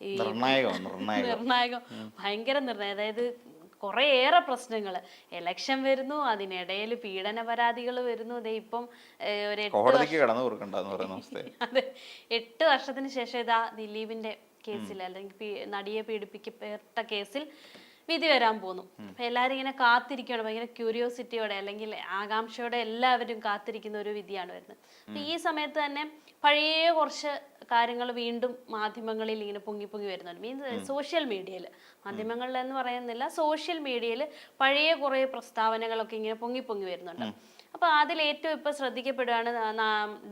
ഈ നിർണായകം ഭയങ്കര നിർണായകം. അതായത് കുറേയേറെ പ്രശ്നങ്ങൾ. ഇലക്ഷൻ വരുന്നു അതിനിടയിൽ പീഡന പരാതികൾ വരുന്നു. അതേ ഇപ്പം ഒരു അതെ. എട്ട് വർഷത്തിന് ശേഷം ഇതാ ദിലീപിന്റെ കേസിൽ അല്ലെങ്കിൽ നടിയെ പീഡിപ്പിക്കപ്പെട്ട കേസിൽ വിധി വരാൻ പോകുന്നു അപ്പൊ എല്ലാരും ഇങ്ങനെ കാത്തിരിക്കുകയാണ് ഭയങ്കര ക്യൂരിയോസിറ്റിയോടെ അല്ലെങ്കിൽ ആകാംക്ഷയോടെ എല്ലാവരും കാത്തിരിക്കുന്ന ഒരു വിധിയാണ് വരുന്നത്. അപ്പൊ ഈ സമയത്ത് തന്നെ പഴയ കുറച്ച് കാര്യങ്ങൾ വീണ്ടും മാധ്യമങ്ങളിൽ ഇങ്ങനെ പൊങ്ങി പൊങ്ങി വരുന്നുണ്ട്. മീൻസ് സോഷ്യൽ മീഡിയയിൽ മാധ്യമങ്ങളിൽ എന്ന് പറയുന്നില്ല സോഷ്യൽ മീഡിയയിൽ പഴയ കുറേ പ്രസ്താവനകളൊക്കെ ഇങ്ങനെ പൊങ്ങി പൊങ്ങി വരുന്നുണ്ട്. അപ്പൊ അതിൽ ഏറ്റവും ഇപ്പൊ ശ്രദ്ധിക്കപ്പെടുകയാണ്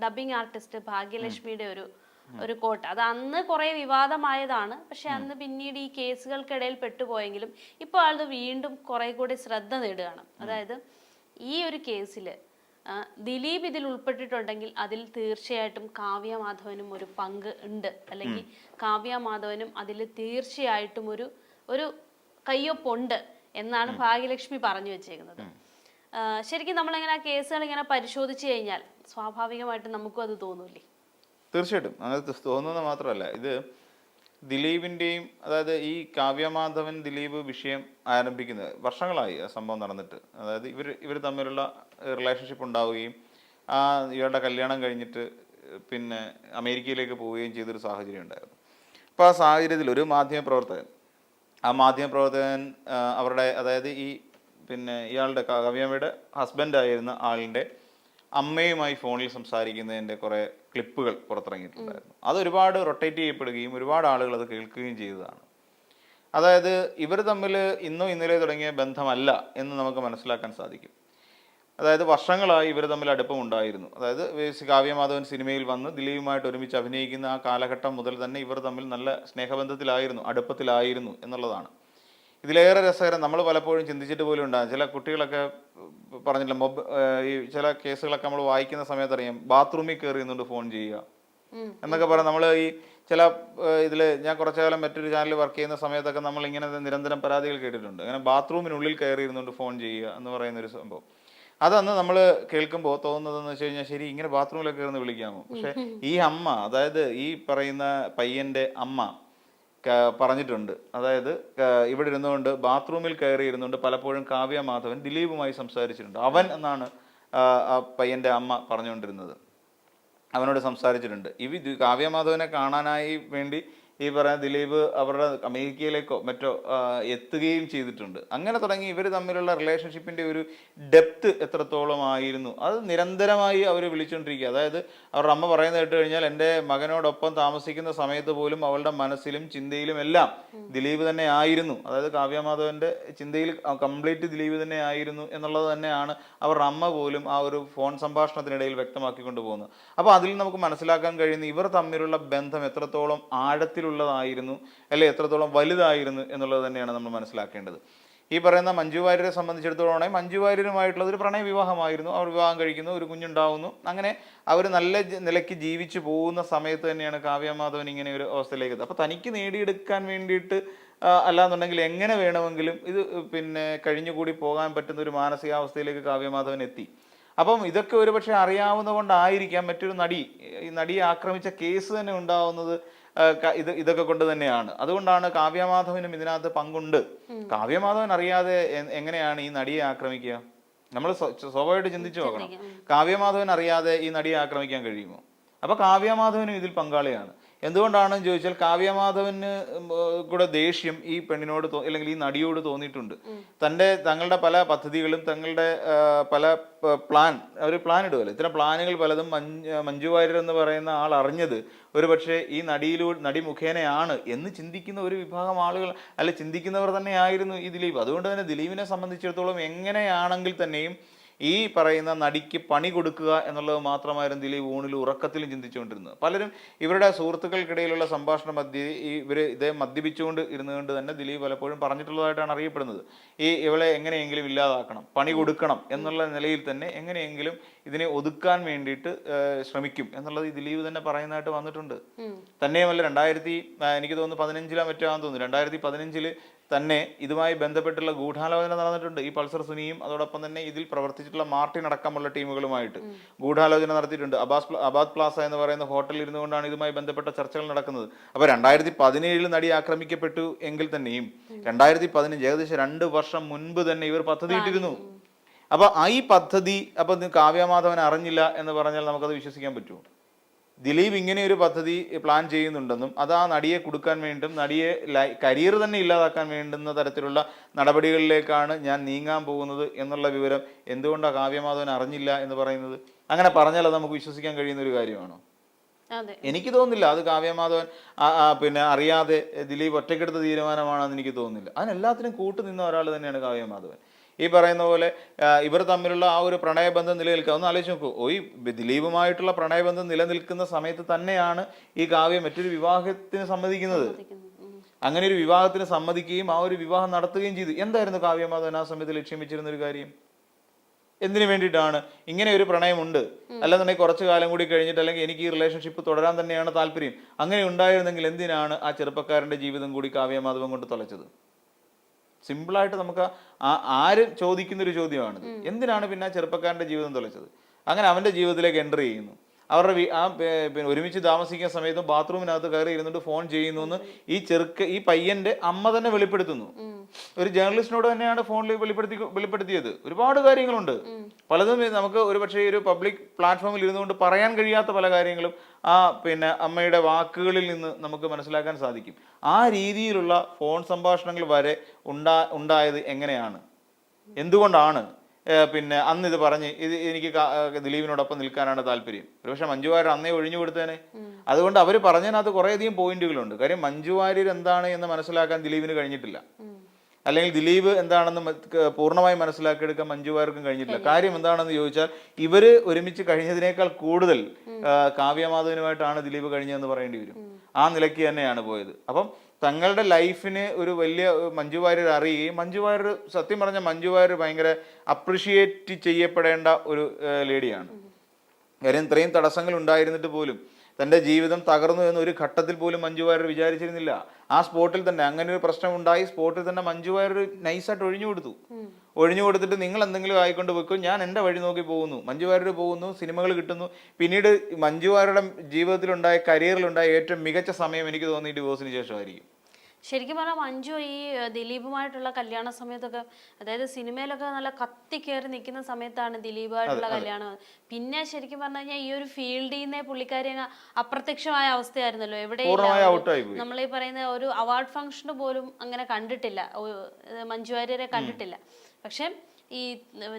ഡബിങ് ആർട്ടിസ്റ്റ് ഭാഗ്യലക്ഷ്മിയുടെ ഒരു ഒരു കോട്ട്. അത് അന്ന് കുറെ വിവാദമായതാണ്. പക്ഷെ അന്ന് പിന്നീട് ഈ കേസുകൾക്കിടയിൽ പെട്ടുപോയെങ്കിലും ഇപ്പോൾ ആളത് വീണ്ടും കുറെ കൂടി ശ്രദ്ധ നേടുകയാണ്. അതായത് ഈ ഒരു കേസിൽ ദിലീപ് ഇതിൽ ഉൾപ്പെട്ടിട്ടുണ്ടെങ്കിൽ അതിൽ തീർച്ചയായിട്ടും കാവ്യ മാധവനും ഒരു പങ്ക് ഉണ്ട്. അല്ലെങ്കിൽ കാവ്യ മാധവനും അതിൽ തീർച്ചയായിട്ടും ഒരു ഒരു കയ്യൊപ്പുണ്ട് എന്നാണ് ഭാഗ്യലക്ഷ്മി പറഞ്ഞു വെച്ചേക്കുന്നത്. ശരിക്കും നമ്മളിങ്ങനെ ആ കേസുകൾ ഇങ്ങനെ പരിശോധിച്ചു കഴിഞ്ഞാൽ സ്വാഭാവികമായിട്ടും നമുക്കും അത് തോന്നൂലേ തീർച്ചയായിട്ടും. അങ്ങനെ തോന്നുന്നത് മാത്രമല്ല ഇത് ദിലീപിന്റെയും അതായത് ഈ കാവ്യമാധവൻ ദിലീപ് വിഷയം ആരംഭിക്കുന്നത് വർഷങ്ങളായി ആ സംഭവം നടന്നിട്ട്. അതായത് ഇവർ ഇവർ തമ്മിലുള്ള റിലേഷൻഷിപ്പ് ഉണ്ടാവുകയും ആ ഇവരുടെ കല്യാണം കഴിഞ്ഞിട്ട് പിന്നെ അമേരിക്കയിലേക്ക് പോവുകയും ചെയ്തൊരു സാഹചര്യം ഉണ്ടായിരുന്നു. അപ്പോൾ ആ സാഹചര്യത്തിൽ ഒരു മാധ്യമപ്രവർത്തകൻ ആ മാധ്യമപ്രവർത്തകൻ അവരുടെ അതായത് ഈ പിന്നെ ഇയാളുടെ കവ്യമ്മയുടെ ഹസ്ബൻഡായിരുന്ന ആളിന്റെ അമ്മയുമായി ഫോണിൽ സംസാരിക്കുന്നതിന്റെ കുറേ ക്ലിപ്പുകൾ പുറത്തിറങ്ങിയിട്ടുണ്ടായിരുന്നു. അത് ഒരുപാട് റൊട്ടേറ്റ് ചെയ്യപ്പെടുകയും ഒരുപാട് ആളുകൾ അത് കേൾക്കുകയും ചെയ്തതാണ്. അതായത് ഇവർ തമ്മിൽ ഇന്നോ ഇന്നലെ തുടങ്ങിയ ബന്ധമല്ല എന്ന് നമുക്ക് മനസ്സിലാക്കാൻ സാധിക്കും. അതായത് വർഷങ്ങളായി ഇവർ തമ്മിൽ അടുപ്പമുണ്ടായിരുന്നു. അതായത് കാവ്യമാധവൻ സിനിമയിൽ വന്ന് ദിലീപുമായിട്ട് ഒരുമിച്ച് അഭിനയിക്കുന്ന ആ കാലഘട്ടം മുതൽ തന്നെ ഇവർ തമ്മിൽ നല്ല സ്നേഹബന്ധത്തിലായിരുന്നു അടുപ്പത്തിലായിരുന്നു എന്നുള്ളതാണ്. ഇതിലേറെ രസകരം നമ്മൾ പലപ്പോഴും ചിന്തിച്ചിട്ട് പോലും ഉണ്ടാകും. ചില കുട്ടികളൊക്കെ പറഞ്ഞില്ല മൊബ് ഈ ചില കേസുകളൊക്കെ നമ്മൾ വായിക്കുന്ന സമയത്ത് അറിയാം ബാത്റൂമിൽ കയറി നിന്നുകൊണ്ട് ഫോൺ ചെയ്യുക. എന്നൊക്കെ പറയാം. നമ്മൾ ഈ ചില ഇതിൽ ഞാൻ കുറച്ചു കാലം മറ്റൊരു ചാനലിൽ വർക്ക് ചെയ്യുന്ന സമയത്തൊക്കെ നമ്മൾ ഇങ്ങനെ നിരന്തരം പരാതികൾ കേട്ടിട്ടുണ്ട്. അങ്ങനെ ബാത്റൂമിനുള്ളിൽ കയറി ഇരുന്നുകൊണ്ട് ഫോൺ ചെയ്യുക എന്ന് പറയുന്ന ഒരു സംഭവം. അതന്ന് നമ്മൾ കേൾക്കുമ്പോൾ തോന്നുന്നതെന്ന് വെച്ച് കഴിഞ്ഞാൽ ശരി ഇങ്ങനെ ബാത്റൂമിലൊക്കെ ഇരുന്ന് വിളിക്കാമോ? പക്ഷെ ഈ അമ്മ അതായത് ഈ പറയുന്ന പയ്യന്റെ അമ്മ പറഞ്ഞിട്ടുണ്ട്. അതായത് ഇവിടെ ഇരുന്നുകൊണ്ട് ബാത്റൂമിൽ കയറി ഇരുന്നുകൊണ്ട് പലപ്പോഴും കാവ്യ മാധവൻ ദിലീപുമായി സംസാരിച്ചിട്ടുണ്ട്. അവൻ എന്നാണ് പയ്യന്റെ അമ്മ പറഞ്ഞുകൊണ്ടിരുന്നത്. അവനോട് സംസാരിച്ചിട്ടുണ്ട്. ഇവ കാവ്യ മാധവനെ കാണാനായി വേണ്ടി ഈ പറയുന്ന ദിലീപ് അവരുടെ അമേരിക്കയിലേക്കോ മറ്റോ എത്തുകയും ചെയ്തിട്ടുണ്ട്. അങ്ങനെ തുടങ്ങി ഇവർ തമ്മിലുള്ള റിലേഷൻഷിപ്പിന്റെ ഒരു ഡെപ്ത് എത്രത്തോളം ആയിരുന്നു അത് നിരന്തരമായി അവർ വിളിച്ചുകൊണ്ടിരിക്കുക അതായത് അവരുടെ അമ്മ പറയുന്നത് കേട്ട് കഴിഞ്ഞാൽ എന്റെ മകനോടൊപ്പം താമസിക്കുന്ന സമയത്ത് പോലും അവളുടെ മനസ്സിലും ചിന്തയിലും എല്ലാം ദിലീപ് തന്നെ ആയിരുന്നു. അതായത് കാവ്യമാധവന്റെ ചിന്തയിൽ കംപ്ലീറ്റ് ദിലീപ് തന്നെ ആയിരുന്നു എന്നുള്ളത് തന്നെയാണ് അവരുടെ അമ്മ പോലും ആ ഒരു ഫോൺ സംഭാഷണത്തിനിടയിൽ വ്യക്തമാക്കിക്കൊണ്ട് പോകുന്നത്. അപ്പോൾ അതിൽ നമുക്ക് മനസ്സിലാക്കാൻ കഴിയുന്ന ഇവർ തമ്മിലുള്ള ബന്ധം എത്രത്തോളം ആഴത്തിലുള്ളതായിരുന്നു അല്ലെ എത്രത്തോളം വലുതായിരുന്നു എന്നുള്ളത് തന്നെയാണ് നമ്മൾ മനസ്സിലാക്കേണ്ടത്. ഈ പറയുന്ന മഞ്ജു വാര്യരെ സംബന്ധിച്ചിടത്തോളം മഞ്ജു വാര്യരുമായിട്ടുള്ള ഒരു പ്രണയ വിവാഹമായിരുന്നു അവർ വിവാഹം കഴിക്കുന്നു ഒരു കുഞ്ഞുണ്ടാവുന്നു. അങ്ങനെ അവർ നല്ല നിലയ്ക്ക് ജീവിച്ചു പോകുന്ന സമയത്ത് തന്നെയാണ് കാവ്യമാധവൻ ഇങ്ങനെ ഒരു അവസ്ഥയിലേക്ക് അപ്പോൾ തനിക്ക് നേടിയെടുക്കാൻ വേണ്ടിയിട്ട് അല്ലാന്നുണ്ടെങ്കിൽ എങ്ങനെ വേണമെങ്കിലും ഇത് പിന്നെ കഴിഞ്ഞുകൂടി പോകാൻ പറ്റുന്ന ഒരു മാനസികാവസ്ഥയിലേക്ക് കാവ്യമാധവൻ എത്തി. അപ്പം ഇതൊക്കെ ഒരുപക്ഷെ അറിയാവുന്ന കൊണ്ടായിരിക്കാം മറ്റൊരു നടി ഈ നടിയെ ആക്രമിച്ച കേസ് തന്നെ ഉണ്ടാവുന്നത് ഇത് ഇതൊക്കെ കൊണ്ട് തന്നെയാണ്. അതുകൊണ്ടാണ് കാവ്യമാധവനും ഇതിനകത്ത് പങ്കുണ്ട്. കാവ്യമാധവൻ അറിയാതെ എങ്ങനെയാണ് ഈ നടിയെ ആക്രമിക്കുക? നമ്മൾ സ്വാഭാവികമായിട്ട് ചിന്തിച്ചു നോക്കണം. കാവ്യമാധവൻ അറിയാതെ ഈ നടിയെ ആക്രമിക്കാൻ കഴിയുമോ? അപ്പൊ കാവ്യമാധവനും ഇതിൽ പങ്കാളിയാണ്. എന്തുകൊണ്ടാണെന്ന് ചോദിച്ചാൽ കാവ്യമാധവന് കൂടെ ദേഷ്യം ഈ പെണ്ണിനോട് അല്ലെങ്കിൽ ഈ നടിയോട് തോന്നിയിട്ടുണ്ട്. തന്റെ തങ്ങളുടെ പല പദ്ധതികളും തങ്ങളുടെ പല പ്ലാൻ അവർ പ്ലാൻ ഇടുമല്ലോ ഇത്തരം പ്ലാനുകൾ പലതും മഞ്ജു വാര്യർ എന്ന് പറയുന്ന ആൾ അറിഞ്ഞത് ഒരു പക്ഷേ ഈ നടിയിലൂടെ നടി മുഖേനയാണ് എന്ന് ചിന്തിക്കുന്ന ഒരു വിഭാഗം ആളുകൾ അല്ല ചിന്തിക്കുന്നവർ തന്നെയായിരുന്നു ഈ ദിലീപ്. അതുകൊണ്ട് തന്നെ ദിലീപിനെ സംബന്ധിച്ചിടത്തോളം എങ്ങനെയാണെങ്കിൽ തന്നെയും ഈ പറയുന്ന നടിക്ക് പണി കൊടുക്കുക എന്നുള്ളത് മാത്രമായിരുന്നു ദിലീപ് ഊണിൽ ഉറക്കത്തിലും ചിന്തിച്ചുകൊണ്ടിരുന്നത്. പലരും ഇവരുടെ സുഹൃത്തുക്കൾക്കിടയിലുള്ള സംഭാഷണ മദ്യ ഈ ഇവർ ഇതേ മദ്യപിച്ചുകൊണ്ട് ഇരുന്നുകൊണ്ട് തന്നെ ദിലീപ് പലപ്പോഴും പറഞ്ഞിട്ടുള്ളതായിട്ടാണ് അറിയപ്പെടുന്നത്. ഈ ഇവളെ എങ്ങനെയെങ്കിലും ഇല്ലാതാക്കണം പണി കൊടുക്കണം എന്നുള്ള നിലയിൽ തന്നെ എങ്ങനെയെങ്കിലും ഇതിനെ ഒതുക്കാൻ വേണ്ടിയിട്ട് ശ്രമിക്കും എന്നുള്ളത് ഈ ദിലീപ് തന്നെ പറയുന്നതായിട്ട് വന്നിട്ടുണ്ട്. തന്നെയുമല്ല രണ്ടായിരത്തി എനിക്ക് തോന്നുന്നു പതിനഞ്ചിലാ മറ്റോ ആണെന്ന് തോന്നുന്നു. രണ്ടായിരത്തി പതിനഞ്ചിൽ തന്നെ ഇതുമായി ബന്ധപ്പെട്ടുള്ള ഗൂഢാലോചന നടന്നിട്ടുണ്ട്. ഈ പൾസർ സുനിയും അതോടൊപ്പം തന്നെ ഇതിൽ പ്രവർത്തിച്ചിട്ടുള്ള മാർട്ടിൻ അടക്കമുള്ള ടീമുകളുമായിട്ട് ഗൂഢാലോചന നടത്തിയിട്ടുണ്ട്. അബാസ് അബാദ് പ്ലാസ എന്ന് പറയുന്ന ഹോട്ടലിൽ ഇരുന്നുകൊണ്ടാണ് ഇതുമായി ബന്ധപ്പെട്ട ചർച്ചകൾ നടക്കുന്നത്. അപ്പോൾ രണ്ടായിരത്തി പതിനേഴിൽ നടി ആക്രമിക്കപ്പെട്ടു എങ്കിൽ തന്നെയും രണ്ടായിരത്തി പതിനഞ്ച് ഏകദേശം രണ്ട് വർഷം മുൻപ് തന്നെ ഇവർ പദ്ധതി ഇട്ടിരുന്നു. അപ്പൊ ആ ഈ പദ്ധതി അപ്പൊ കാവ്യമാധവൻ അറിഞ്ഞില്ല എന്ന് പറഞ്ഞാൽ നമുക്കത് വിശ്വസിക്കാൻ പറ്റുമോ? ദിലീപ് ഇങ്ങനെ ഒരു പദ്ധതി പ്ലാൻ ചെയ്യുന്നുണ്ടെന്നും അത് ആ നടിയെ കൊടുക്കാൻ വേണ്ടും നടിയെ കരിയർ തന്നെ ഇല്ലാതാക്കാൻ വേണ്ടുന്ന തരത്തിലുള്ള നടപടികളിലേക്കാണ് ഞാൻ നീങ്ങാൻ പോകുന്നത് എന്നുള്ള വിവരം എന്തുകൊണ്ടാണ് കാവ്യമാധവൻ അറിഞ്ഞില്ല എന്ന് പറയുന്നത്? അങ്ങനെ പറഞ്ഞാൽ അത് നമുക്ക് വിശ്വസിക്കാൻ കഴിയുന്ന ഒരു കാര്യമാണോ? എനിക്ക് തോന്നുന്നില്ല. അത് കാവ്യമാധവൻ പിന്നെ അറിയാതെ ദിലീപ് ഒറ്റക്കെടുത്ത തീരുമാനമാണെന്ന് എനിക്ക് തോന്നുന്നില്ല. അതിനെല്ലാത്തിനും കൂട്ടുനിന്ന ഒരാൾ തന്നെയാണ് കാവ്യമാധവൻ. ഈ പറയുന്ന പോലെ ഇവർ തമ്മിലുള്ള ആ ഒരു പ്രണയബന്ധം നിലനിൽക്കുക. ഒന്ന് ആലോചിച്ച് നോക്കൂ. ഓ ഈ ദിലീപുമായിട്ടുള്ള പ്രണയബന്ധം നിലനിൽക്കുന്ന സമയത്ത് തന്നെയാണ് ഈ കാവ്യം മറ്റൊരു വിവാഹത്തിന് സമ്മതിക്കുന്നത്. അങ്ങനെ ഒരു വിവാഹത്തിന് സമ്മതിക്കുകയും ആ ഒരു വിവാഹം നടത്തുകയും ചെയ്തു. എന്തായിരുന്നു കാവ്യമാധവൻ ആ സമയത്ത് ലക്ഷ്യം വെച്ചിരുന്ന ഒരു കാര്യം? എന്തിനു വേണ്ടിയിട്ടാണ്? ഇങ്ങനെ ഒരു പ്രണയമുണ്ട്. അല്ലെന്നുണ്ടെങ്കിൽ കുറച്ചു കാലം കൂടി കഴിഞ്ഞിട്ട് അല്ലെങ്കിൽ എനിക്ക് ഈ റിലേഷൻഷിപ്പ് തുടരാൻ തന്നെയാണ് താല്പര്യം. അങ്ങനെ ഉണ്ടായിരുന്നെങ്കിൽ എന്തിനാണ് ആ ചെറുപ്പക്കാരന്റെ ജീവിതം കൂടി കാവ്യമാധവം കൊണ്ട് തുലച്ചത്? സിമ്പിളായിട്ട് നമുക്ക് ആ ആര് ചോദിക്കുന്ന ഒരു ചോദ്യമാണിത് എന്തിനാണ് പിന്നെ ചെറുപ്പക്കാരന്റെ ചെറുപ്പക്കാരന്റെ ജീവിതം തുളച്ചത്? അങ്ങനെ അവന്റെ ജീവിതത്തിലേക്ക് എന്റർ ചെയ്യുന്നു. അവരുടെ ആ പിന്നെ ഒരുമിച്ച് താമസിക്കുന്ന സമയത്ത് ബാത്റൂമിനകത്ത് കയറി ഇരുന്നിട്ട് ഫോൺ ചെയ്യുന്നു എന്ന് ഈ ചെറുക്ക ഈ പയ്യന്റെ അമ്മ തന്നെ വെളിപ്പെടുത്തുന്നു. ഒരു ജേർണലിസ്റ്റിനോട് തന്നെയാണ് ഫോണിൽ വെളിപ്പെടുത്തി വെളിപ്പെടുത്തിയത്. ഒരുപാട് കാര്യങ്ങളുണ്ട്. പലതും നമുക്ക് ഒരു പക്ഷേ ഒരു പബ്ലിക് പ്ലാറ്റ്ഫോമിൽ ഇരുന്നുകൊണ്ട് പറയാൻ കഴിയാത്ത പല കാര്യങ്ങളും ആ പിന്നെ അമ്മയുടെ വാക്കുകളിൽ നിന്ന് നമുക്ക് മനസ്സിലാക്കാൻ സാധിക്കും. ആ രീതിയിലുള്ള ഫോൺ സംഭാഷണങ്ങൾ വരെ ഉണ്ടാ ഉണ്ടായത് എങ്ങനെയാണ്? എന്തുകൊണ്ടാണ്? പിന്നെ അന്ന് ഇത് പറഞ്ഞ് ഇത് എനിക്ക് ദിലീപിനോടൊപ്പം നിൽക്കാനാണ് താല്പര്യം. ഒരുപക്ഷെ മഞ്ജു വാര്യർ അന്നേ ഒഴിഞ്ഞു കൊടുത്തേനെ. അതുകൊണ്ട് അവർ പറഞ്ഞതിനകത്ത് കുറേയധികം പോയിന്റുകളുണ്ട്. കാര്യം മഞ്ജു വാര്യർ എന്താണ് എന്ന് മനസ്സിലാക്കാൻ ദിലീപിന് കഴിഞ്ഞിട്ടില്ല. അല്ലെങ്കിൽ ദിലീപ് എന്താണെന്ന് പൂർണമായി മനസ്സിലാക്കിയെടുക്കാൻ മഞ്ജു വാര്യർക്കും കഴിഞ്ഞിട്ടില്ല. കാര്യം എന്താണെന്ന് ചോദിച്ചാൽ ഇവർ ഒരുമിച്ച് കഴിഞ്ഞതിനേക്കാൾ കൂടുതൽ കാവ്യമാധവനുമായിട്ടാണ് ദിലീപ് കഴിഞ്ഞതെന്ന് പറയേണ്ടി വരും. ആ നിലയ്ക്ക് തന്നെയാണ് പോയത്. അപ്പം തങ്ങളുടെ ലൈഫിന് ഒരു വലിയ മഞ്ജു വാര്യർ അറിയുകയും മഞ്ജു വാര്യർ സത്യം പറഞ്ഞ മഞ്ജു വാര്യർ ഭയങ്കര അപ്രിഷിയേറ്റ് ചെയ്യപ്പെടേണ്ട ഒരു ലേഡിയാണ്. കാര്യം ഇത്രയും തടസ്സങ്ങൾ ഉണ്ടായിരുന്നിട്ട് പോലും തന്റെ ജീവിതം തകർന്നു എന്ന് ഒരു ഘട്ടത്തിൽ പോലും മഞ്ജു വാര്യർ വിചാരിച്ചിരുന്നില്ല. ആ സ്പോട്ടിൽ തന്നെ അങ്ങനെ ഒരു പ്രശ്നം ഉണ്ടായി സ്പോട്ടിൽ തന്നെ മഞ്ജു വാര്യർ നൈസായിട്ട് ഒഴിഞ്ഞു കൊടുത്തു. ഒഴിഞ്ഞു കൊടുത്തിട്ട് നിങ്ങൾ എന്തെങ്കിലും ആയിക്കൊണ്ട് വെക്കും. ഞാൻ എന്റെ വഴി നോക്കി പോകുന്നു. മഞ്ജു വാര്യർ പോകുന്നു സിനിമകൾ കിട്ടുന്നു. പിന്നീട് മഞ്ജു വാര്യരുടെ ജീവിതത്തിലുണ്ടായ കരിയറിലുണ്ടായ ഏറ്റവും മികച്ച സമയം എനിക്ക് തോന്നി ഡിവോഴ്സിന് ശേഷമായിരിക്കും. ശരിക്കും പറഞ്ഞാൽ മഞ്ജു ഈ ദിലീപുമായിട്ടുള്ള കല്യാണ സമയത്തൊക്കെ അതായത് സിനിമയിലൊക്കെ നല്ല കത്തി കയറി നിൽക്കുന്ന സമയത്താണ് ദിലീപുമായിട്ടുള്ള കല്യാണം. പിന്നെ ശരിക്കും പറഞ്ഞു കഴിഞ്ഞാൽ ഈ ഒരു ഫീൽഡിൽ നിന്നേ പുള്ളിക്കാരി അപ്രത്യക്ഷമായ അവസ്ഥയായിരുന്നല്ലോ. പോയി. നമ്മൾ ഈ പറയുന്ന ഒരു അവാർഡ് ഫംഗ്ഷന് പോലും അങ്ങനെ കണ്ടിട്ടില്ല. മഞ്ജു വാര്യരെ കണ്ടിട്ടില്ല. പക്ഷെ ഈ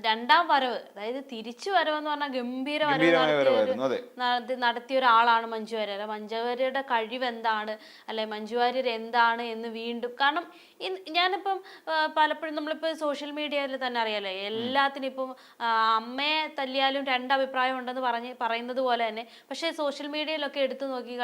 രണ്ടാം വരവ് അതായത് തിരിച്ചു വരവ് വരവെന്ന് പറഞ്ഞാൽ ഗംഭീര വരവ് നടത്തിയ ഒരാളാണ് മഞ്ജു വാര്യർ. മഞ്ജു വാര്യരുടെ കഴിവ് എന്താണ്? അല്ലെ മഞ്ജുവാര്യർ എന്താണ് എന്ന് വീണ്ടും കാരണം ഞാനിപ്പം പലപ്പോഴും നമ്മളിപ്പോൾ സോഷ്യൽ മീഡിയയിൽ തന്നെ അറിയാലോ എല്ലാത്തിനും ഇപ്പം അമ്മയെ തല്ലിയാലും രണ്ടഭിപ്രായം ഉണ്ടെന്ന് പറഞ്ഞ് പറയുന്നത് പോലെ തന്നെ പക്ഷേ സോഷ്യൽ മീഡിയയിലൊക്കെ എടുത്തു നോക്കി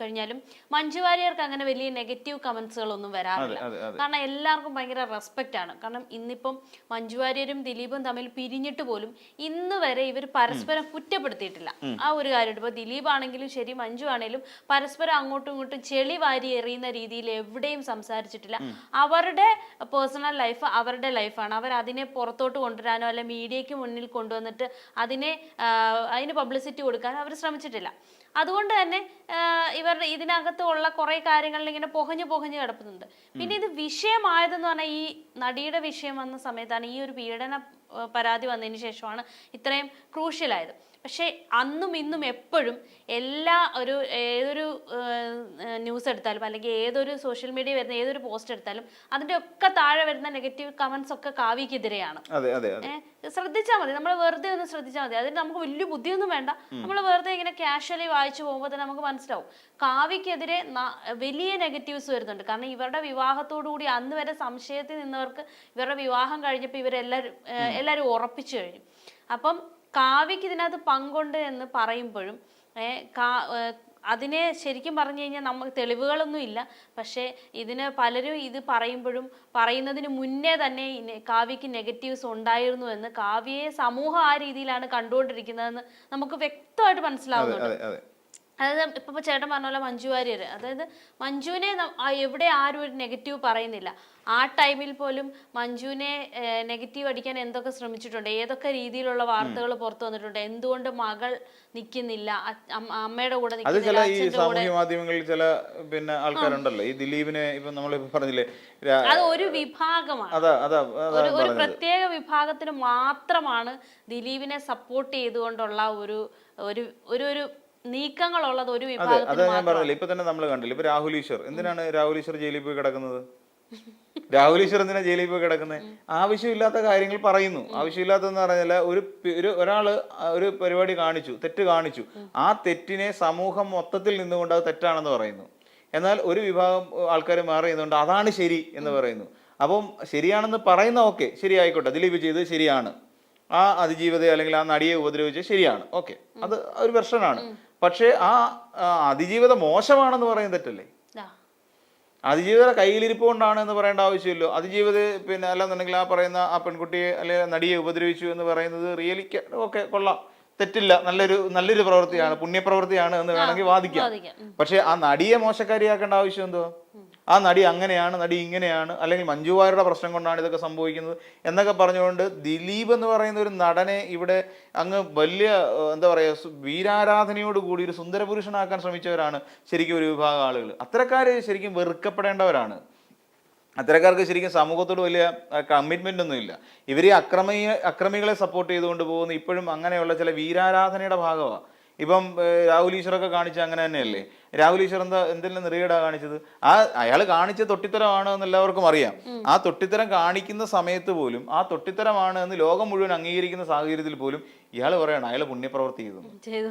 കഴിഞ്ഞാലും മഞ്ജു വാര്യർക്ക് അങ്ങനെ വലിയ നെഗറ്റീവ് കമൻസുകളൊന്നും വരാറില്ല. കാരണം എല്ലാവർക്കും ഭയങ്കര റെസ്പെക്റ്റ് ആണ്. കാരണം ഇന്നിപ്പം മഞ്ജു വാര്യരും ദിലീപും തമ്മിൽ പിരിഞ്ഞിട്ട് പോലും ഇന്ന് വരെ ഇവർ പരസ്പരം കുറ്റപ്പെടുത്തിയിട്ടില്ല. ആ ഒരു കാര്യം ഇപ്പോൾ ദിലീപ് ആണെങ്കിലും ശരി മഞ്ജു ആണെങ്കിലും പരസ്പരം അങ്ങോട്ടും ഇങ്ങോട്ടും ചെളി വാരി എറിയുന്ന രീതിയിൽ എവിടെയും സംസാരിച്ചിട്ടില്ല. അവരുടെ പേഴ്സണൽ ലൈഫ് അവരുടെ ലൈഫാണ് അവർ അതിനെ പുറത്തോട്ട് കൊണ്ടുവരാനോ അല്ലെ മീഡിയയ്ക്ക് മുന്നിൽ കൊണ്ടുവന്നിട്ട് അതിനെ അതിന് പബ്ലിസിറ്റി കൊടുക്കാനോ അവർ ശ്രമിച്ചിട്ടില്ല. അതുകൊണ്ട് തന്നെ ഇവർ ഇവരുടെ ഇതിനകത്ത് ഉള്ള കുറെ കാര്യങ്ങളിൽ ഇങ്ങനെ പൊഹഞ്ഞു പൊഹഞ്ഞു കിടക്കുന്നുണ്ട് പിന്നെ ഇത് വിഷയമായതെന്ന് പറഞ്ഞാൽ ഈ നടിയുടെ വിഷയം വന്ന സമയത്താണ് ഈ ഒരു പീഡന പരാതി വന്നതിന് ശേഷമാണ് ഇത്രയും ക്രൂഷ്യലായത് പക്ഷേ അന്നും ഇന്നും എപ്പോഴും എല്ലാ ഒരു ഏതൊരു ന്യൂസ് എടുത്താലും അല്ലെങ്കിൽ ഏതൊരു സോഷ്യൽ മീഡിയ വരുന്ന ഏതൊരു പോസ്റ്റ് എടുത്താലും അതിന്റെ ഒക്കെ താഴെ വരുന്ന നെഗറ്റീവ് കമൻസ് ഒക്കെ കാവ്യക്കെതിരെയാണ്. ശ്രദ്ധിച്ചാൽ മതി. നമ്മൾ വെറുതെ ഒന്ന് ശ്രദ്ധിച്ചാൽ മതി. അതിന് നമുക്ക് വലിയ ബുദ്ധിയൊന്നും വേണ്ട. നമ്മൾ വെറുതെ ഇങ്ങനെ കാഷ്വലി വായിച്ചു പോകുമ്പോൾ തന്നെ നമുക്ക് മനസ്സിലാവും. കാവ്യക്കെതിരെ വലിയ നെഗറ്റീവ്സ് വരുന്നുണ്ട്. കാരണം ഇവരുടെ വിവാഹത്തോടു കൂടി അന്ന് വരെ സംശയത്തിൽ നിന്നവർക്ക് ഇവരുടെ വിവാഹം കഴിഞ്ഞപ്പോൾ ഇവരെല്ലാവരും എല്ലാവരും ഉറപ്പിച്ചു കഴിഞ്ഞു. അപ്പം കാവ്യക്ക് ഇതിനകത്ത് പങ്കുണ്ട് എന്ന് പറയുമ്പോഴും അതിനെ ശരിക്കും പറഞ്ഞു കഴിഞ്ഞാൽ നമുക്ക് തെളിവുകളൊന്നും ഇല്ല. പക്ഷേ ഇതിന് പലരും ഇത് പറയുമ്പോഴും പറയുന്നതിന് മുന്നേ തന്നെ കാവ്യക്ക് നെഗറ്റീവ്സ് ഉണ്ടായിരുന്നു എന്ന് കാവ്യയെ സമൂഹം ആ രീതിയിലാണ് കണ്ടുകൊണ്ടിരിക്കുന്നതെന്ന് നമുക്ക് വ്യക്തമായിട്ട് മനസ്സിലാവുന്നുണ്ട്. അതായത് ഇപ്പൊ ചേട്ടൻ പറഞ്ഞ പോലെ മഞ്ജു വാര്യർ അതായത് മഞ്ജുവിനെ എവിടെ ആരും ഒരു നെഗറ്റീവ് പറയുന്നില്ല. ആ ടൈമിൽ പോലും മഞ്ജുവിനെ നെഗറ്റീവ് അടിക്കാൻ എന്തൊക്കെ ശ്രമിച്ചിട്ടുണ്ട് ഏതൊക്കെ രീതിയിലുള്ള വാർത്തകൾ പുറത്തു വന്നിട്ടുണ്ട് എന്തുകൊണ്ട് മകൾ നിൽക്കുന്നില്ല അമ്മയുടെ കൂടെ അത് ചില ഈ സാമൂഹ്യ മാധ്യമങ്ങളിൽ ചില പിന്നെ ആൾക്കാരുണ്ടല്ലോ. ഈ ദിലീപിനെ ഇപ്പൊ നമ്മൾ പറഞ്ഞില്ലേ അത് ഒരു വിഭാഗമാണ്. ഒരു പ്രത്യേക വിഭാഗത്തിന് മാത്രമാണ് ദിലീപിനെ സപ്പോർട്ട് ചെയ്തുകൊണ്ടുള്ള ഒരു ഒരു ഒരു നീക്കങ്ങളുള്ളത് ഒരു അതെ ഞാൻ പറഞ്ഞില്ല ഇപ്പൊ തന്നെ നമ്മൾ കണ്ടില്ല ഇപ്പൊ രാഹുൽ ഈശ്വർ. എന്തിനാണ് രാഹുൽ ഈശ്വർ ജയിലിൽ പോയി കിടക്കുന്നത്? രാഹുൽ ഈശ്വർ എന്തിനാ ജയിലിൽ പോയി കിടക്കുന്നത് ആവശ്യമില്ലാത്ത കാര്യങ്ങൾ പറയുന്നു. ആവശ്യമില്ലാത്തതെന്ന് പറഞ്ഞാൽ ഒരു ഒരു ഒരാൾ ഒരു പരിപാടി കാണിച്ചു തെറ്റ് കാണിച്ചു. ആ തെറ്റിനെ സമൂഹം മൊത്തത്തിൽ നിന്നുകൊണ്ട് അത് തെറ്റാണെന്ന് പറയുന്നു. എന്നാൽ ഒരു വിഭാഗം ആൾക്കാർ മാറി നിന്നുകൊണ്ട് അതാണ് ശരി എന്ന് പറയുന്നു. അപ്പം ശരിയാണെന്ന് പറയുന്ന ഓക്കെ ശരി ആയിക്കോട്ടെ ദിലീപ് ചെയ്തത് ശരിയാണ്. ആ അതിജീവിതയെ അല്ലെങ്കിൽ ആ നടിയെ ഉപദ്രവിച്ച് ശരിയാണ്. ഓക്കെ. അത് ഒരു വെർഷനാണ്. പക്ഷേ ആ അതിജീവിതം മോശമാണെന്ന് പറയുന്നത് തെറ്റല്ലേ. അതിജീവിത കയ്യിലിരിപ്പ് കൊണ്ടാണ് എന്ന് പറയേണ്ട ആവശ്യമില്ലോ. അതിജീവിത പിന്നെ അല്ലെന്നുണ്ടെങ്കിൽ ആ പറയുന്ന ആ പെൺകുട്ടിയെ അല്ലെങ്കിൽ നടിയെ ഉപദ്രവിച്ചു എന്ന് പറയുന്നത് റിയലിക്ക് ഓക്കെ കൊള്ളാം. തെറ്റില്ല. നല്ലൊരു നല്ലൊരു പ്രവൃത്തിയാണ് പുണ്യപ്രവൃത്തിയാണ് എന്ന് വേണമെങ്കിൽ വാദിക്കാം. പക്ഷെ ആ നടിയെ മോശക്കാരിയാക്കേണ്ട ആവശ്യം എന്തോ ആ നടി അങ്ങനെയാണ് നടി ഇങ്ങനെയാണ് അല്ലെങ്കിൽ മഞ്ജുവാരുടെ പ്രശ്നം കൊണ്ടാണ് ഇതൊക്കെ സംഭവിക്കുന്നത് എന്നൊക്കെ പറഞ്ഞുകൊണ്ട് ദിലീപ് എന്ന് പറയുന്ന ഒരു നടനെ ഇവിടെ അങ്ങ് വലിയ എന്താ പറയുക വീരാരാധനയോട് കൂടി ഒരു സുന്ദരപുരുഷനാക്കാൻ ശ്രമിച്ചവരാണ് ശരിക്കും ഒരു വിഭാഗം ആളുകൾ. അത്തരക്കാർ ശരിക്കും വെറുക്കപ്പെടേണ്ടവരാണ്. അത്തരക്കാർക്ക് ശരിക്കും സമൂഹത്തോട് വലിയ കമ്മിറ്റ്മെന്റ് ഒന്നും ഇല്ല. ഇവർ ഈ അക്രമി അക്രമികളെ സപ്പോർട്ട് ചെയ്തുകൊണ്ട് പോകുന്ന. ഇപ്പോഴും അങ്ങനെയുള്ള ചില വീരാരാധനയുടെ ഭാഗമാണ് ഇപ്പം രാഹുൽ ഈശ്വറൊക്കെ കാണിച്ച അങ്ങനെ തന്നെയല്ലേ? രാഹുൽ ഈശ്വർ എന്താ എന്തെല്ലാം നെറികേടാ കാണിച്ചത്? ആ അയാൾ കാണിച്ച തൊട്ടിത്തരമാണ് എന്ന് എല്ലാവർക്കും അറിയാം. ആ തൊട്ടിത്തരം കാണിക്കുന്ന സമയത്ത് പോലും ആ തൊട്ടിത്തരമാണ് എന്ന് ലോകം മുഴുവൻ അംഗീകരിക്കുന്ന സാഹചര്യത്തിൽ പോലും ഇയാൾ പറയണം അയാൾ പുണ്യപ്രവൃത്തി ചെയ്തു.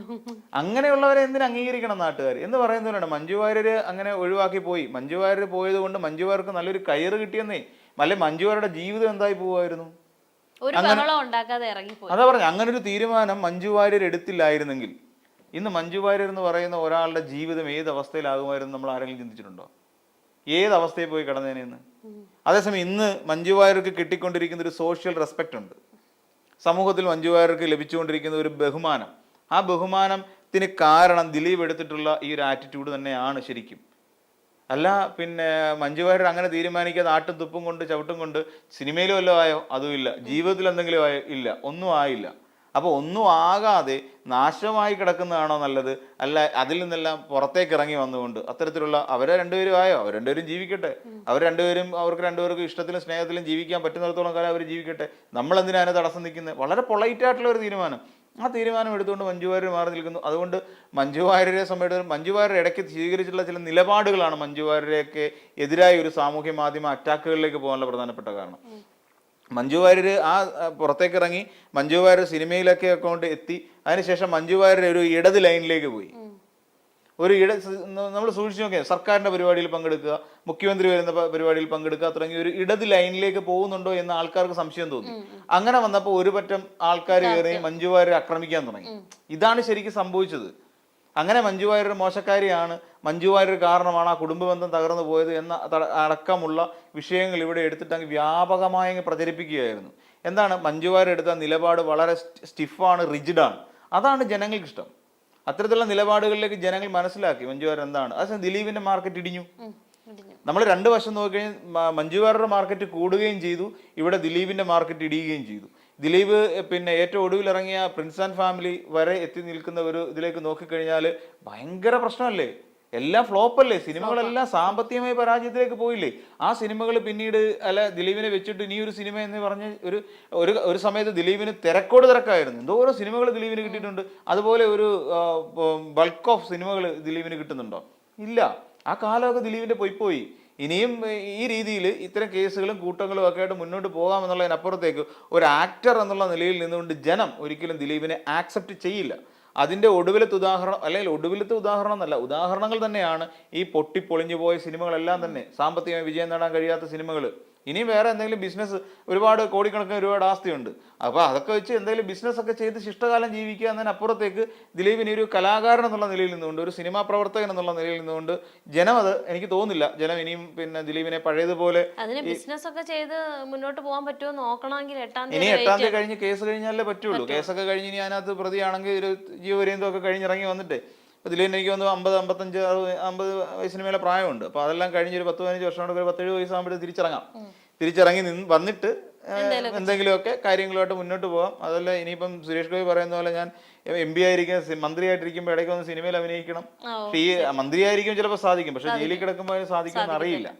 അങ്ങനെയുള്ളവരെ എന്തിനു അംഗീകരിക്കണം നാട്ടുകാർ എന്ന് പറയുന്നവരാണ് മഞ്ജു വാര്യര് അങ്ങനെ ഒഴിവാക്കി പോയി. മഞ്ജു വാര്യർ പോയത് കൊണ്ട് മഞ്ജു വാര്യർക്ക് നല്ലൊരു കയറ് കിട്ടിയെന്നേ. അല്ലെ മഞ്ജു വാര്യരുടെ ജീവിതം എന്തായി പോവായിരുന്നു അതാ പറഞ്ഞു അങ്ങനെ ഒരു തീരുമാനം മഞ്ജു വാര്യർ എടുത്തില്ലായിരുന്നെങ്കിൽ ഇന്ന് മഞ്ജു വാര്യർ എന്ന് പറയുന്ന ഒരാളുടെ ജീവിതം ഏത് അവസ്ഥയിലാകുമായിരുന്നു നമ്മൾ ആരെങ്കിലും ചിന്തിച്ചിട്ടുണ്ടോ? ഏത് അവസ്ഥയിൽ പോയി കിടന്നേനെന്ന് അതേസമയം ഇന്ന് മഞ്ജു വാര്യർക്ക് കിട്ടിക്കൊണ്ടിരിക്കുന്ന ഒരു സോഷ്യൽ റെസ്പെക്റ്റ് ഉണ്ട്. സമൂഹത്തിൽ മഞ്ജു വാര്യർക്ക് ലഭിച്ചുകൊണ്ടിരിക്കുന്ന ഒരു ബഹുമാനം. ആ ബഹുമാനത്തിന് കാരണം ദിലീപ് എടുത്തിട്ടുള്ള ഈ ഒരു ആറ്റിറ്റ്യൂഡ് തന്നെയാണ് ശരിക്കും. അല്ല പിന്നെ മഞ്ജു വാര്യർ അങ്ങനെ തീരുമാനിക്കാതെ ആട്ടും തുപ്പും കൊണ്ട് ചവിട്ടും കൊണ്ട് സിനിമയിലും വല്ലതും ആയോ? അതും ഇല്ല ജീവിതത്തിൽ എന്തെങ്കിലും ആയോ? ഇല്ല. ഒന്നും ആയില്ല. അപ്പോൾ ഒന്നും ആകാതെ നാശമായി കിടക്കുന്നതാണോ നല്ലത്? അല്ല അതിൽ നിന്നെല്ലാം പുറത്തേക്ക് ഇറങ്ങി വന്നുകൊണ്ട് അത്തരത്തിലുള്ള അവരെ രണ്ടുപേരും ആയോ? അവർ രണ്ടുപേരും ജീവിക്കട്ടെ. അവർ രണ്ടുപേരും അവർക്ക് രണ്ടുപേർക്കും ഇഷ്ടത്തിലും സ്നേഹത്തിലും ജീവിക്കാൻ പറ്റുന്നിടത്തോളം കാലം അവർ ജീവിക്കട്ടെ. നമ്മൾ എന്തിനാണ് തടസ്സം നിൽക്കുന്നത്? വളരെ പൊളൈറ്റ് ആയിട്ടുള്ള ഒരു തീരുമാനം. ആ തീരുമാനം എടുത്തുകൊണ്ട് മഞ്ജു വാര്യർ മാറി നിൽക്കുന്നു. അതുകൊണ്ട് മഞ്ജു വാര്യരെ സംബന്ധിച്ച് ഇടയ്ക്ക് സ്വീകരിച്ചിട്ടുള്ള ചില നിലപാടുകളാണ് മഞ്ജു വാര്യരെയൊക്കെ എതിരായ ഒരു സാമൂഹ്യ മാധ്യമ അറ്റാക്കുകളിലേക്ക് പോകാനുള്ള പ്രധാനപ്പെട്ട കാരണം. മഞ്ജു വാര്യർ ആ പുറത്തേക്ക് ഇറങ്ങി മഞ്ജു വാര്യർ സിനിമയിലൊക്കെ അക്കൗണ്ട് എത്തി. അതിനുശേഷം മഞ്ജു വാര്യർ ഒരു ഇടത് ലൈനിലേക്ക് പോയി. ഒരു ഇട നമ്മൾ സൂക്ഷിച്ചു നോക്കിയാൽ സർക്കാരിന്റെ പരിപാടിയിൽ പങ്കെടുക്കുക മുഖ്യമന്ത്രി വരുന്ന പരിപാടിയിൽ പങ്കെടുക്കുക തുടങ്ങി ഒരു ഇടത് ലൈനിലേക്ക് പോകുന്നുണ്ടോ എന്ന് ആൾക്കാർക്ക് സംശയം തോന്നി. അങ്ങനെ വന്നപ്പോൾ ഒരു പറ്റം ആൾക്കാർ കയറി മഞ്ജു വാര്യർ ആക്രമിക്കാൻ തുടങ്ങി. ഇതാണ് ശരിക്കും സംഭവിച്ചത്. അങ്ങനെ മഞ്ജു വാര്യർ മോശക്കാരിയാണ്. മഞ്ജു വാര്യർ കാരണമാണ് ആ കുടുംബബന്ധം തകർന്നു പോയത് എന്ന അടക്കമുള്ള വിഷയങ്ങൾ ഇവിടെ എടുത്തിട്ട് അങ്ങ് വ്യാപകമായി അങ്ങ് പ്രചരിപ്പിക്കുകയായിരുന്നു. എന്താണ്? മഞ്ജു വാര്യർ എടുത്ത നിലപാട് വളരെ സ്റ്റിഫാണ് റിജിഡാണ്. അതാണ് ജനങ്ങൾക്ക് ഇഷ്ടം. അത്തരത്തിലുള്ള നിലപാടുകളിലേക്ക് ജനങ്ങൾ മനസ്സിലാക്കി. മഞ്ജു വാര്യർ എന്താണ്? അതേസമയം ദിലീപിന്റെ മാർക്കറ്റ് ഇടിഞ്ഞു. നമ്മൾ രണ്ട് വശം നോക്കുകയും മഞ്ജു വാര്യരുടെ മാർക്കറ്റ് കൂടുകയും ചെയ്തു. ഇവിടെ ദിലീപിന്റെ മാർക്കറ്റ് ഇടിയുകയും ചെയ്തു. ദിലീപ് പിന്നെ ഏറ്റവും ഒടുവിൽ ഇറങ്ങിയ പ്രിൻസ് ആൻഡ് ഫാമിലി വരെ എത്തി നിൽക്കുന്ന ഒരു ഇതിലേക്ക് നോക്കിക്കഴിഞ്ഞാൽ ഭയങ്കര പ്രശ്നമല്ലേ? എല്ലാം ഫ്ലോപ്പല്ലേ? സിനിമകളെല്ലാം സാമ്പത്തികമായി പരാജയത്തിലേക്ക് പോയില്ലേ? ആ സിനിമകൾ പിന്നീട് അല്ല ദിലീപിനെ വെച്ചിട്ട് ഇനി ഒരു സിനിമ എന്ന് പറഞ്ഞ് ഒരു ഒരു ഒരു സമയത്ത് ദിലീപിന് തിരക്കോട് തിരക്കായിരുന്നു. എന്തോരോ സിനിമകൾ ദിലീപിന് കിട്ടിയിട്ടുണ്ട്. അതുപോലെ ഒരു ബൾക്ക് ഓഫ് സിനിമകൾ ദിലീപിന് കിട്ടുന്നുണ്ടോ? ഇല്ല. ആ കാലമൊക്കെ ദിലീപിന്റെ പോയി പോയി ഇനിയും ഈ രീതിയിൽ ഇത്തരം കേസുകളും കൂട്ടങ്ങളും ഒക്കെ ആയിട്ട് മുന്നോട്ട് പോകാമെന്നുള്ളതിനപ്പുറത്തേക്ക് ഒരു ആക്ടർ എന്നുള്ള നിലയിൽ നിന്നുകൊണ്ട് ജനം ഒരിക്കലും ദിലീപിനെ ആക്സെപ്റ്റ് ചെയ്യില്ല. അതിന്റെ ഒടുവിലത്തെ ഉദാഹരണം അല്ലെങ്കിൽ ഒടുവിലത്തെ ഉദാഹരണം എന്നല്ല ഉദാഹരണങ്ങൾ തന്നെയാണ് ഈ പൊട്ടിപ്പൊളിഞ്ഞു പോയ സിനിമകളെല്ലാം തന്നെ. സാമ്പത്തികമായി വിജയം നേടാൻ കഴിയാത്ത സിനിമകൾ ഇനി വേറെ എന്തെങ്കിലും ബിസിനസ് ഒരുപാട് കോടിക്കണക്കിന് ഒരുപാട് ആസ്തിയുണ്ട്. അപ്പോൾ അതൊക്കെ വെച്ച് എന്തെങ്കിലും ബിസിനസ്സൊക്കെ ചെയ്ത് ശിഷ്ടകാലം ജീവിക്കുക എന്നതിനപ്പുറത്തേക്ക് ദിലീപിന് ഒരു കലാകാരൻ എന്നുള്ള നിലയിൽ നിന്നുകൊണ്ട് ഒരു സിനിമാ പ്രവർത്തകൻ എന്നുള്ള നിലയിൽ നിന്നുകൊണ്ട് ജനം അത് എനിക്ക് തോന്നുന്നില്ല. ജനം ഇനിയും പിന്നെ ദിലീപിനെ പഴയതുപോലെ അതിന് ബിസിനസ് ഒക്കെ ചെയ്ത് മുന്നോട്ട് പോകാൻ പറ്റുമോ നോക്കണമെങ്കിൽ എട്ടാം ഇനി എട്ടാം തീയതി കഴിഞ്ഞ് കേസ് കഴിഞ്ഞാലേ പറ്റുള്ളൂ. കേസൊക്കെ കഴിഞ്ഞ് ഇനി അതിനകത്ത് പ്രതിയാണെങ്കിൽ ഒരു ജീവപര്യന്തമൊക്കെ കഴിഞ്ഞിറങ്ങി വന്നിട്ട്. ഇപ്പൊ തന്നെ എനിക്ക് വന്ന് അമ്പത് അമ്പത്തഞ്ച് അറുപത് അമ്പത് വയസ്സിന് മേലെ പ്രായമുണ്ട്. അപ്പോൾ അതെല്ലാം കഴിഞ്ഞ് ഒരു പത്ത് പതിനഞ്ച് വർഷം കൊണ്ട് ഒരു പത്തേഴ് വയസ്സാകുമ്പോഴേ തിരിച്ചിറങ്ങാം. തിരിച്ചിറങ്ങി നിന്ന് വന്നിട്ട് എന്തെങ്കിലുമൊക്കെ കാര്യങ്ങളുമായിട്ട് മുന്നോട്ട് പോകാം അതല്ല ഇനിയിപ്പം സുരേഷ് ഗോപി പറയുന്ന പോലെ ഞാൻ എം പി ആയിരിക്കും മന്ത്രിയായിട്ടിരിക്കുമ്പോൾ ഇടയ്ക്ക് ഒന്ന് സിനിമയിൽ അഭിനയിക്കണം. ഈ മന്ത്രിയായിരിക്കും ചിലപ്പോൾ സാധിക്കും. പക്ഷെ ജയിലിൽ കിടക്കുമ്പോൾ സാധിക്കുമെന്ന് അറിയില്ല.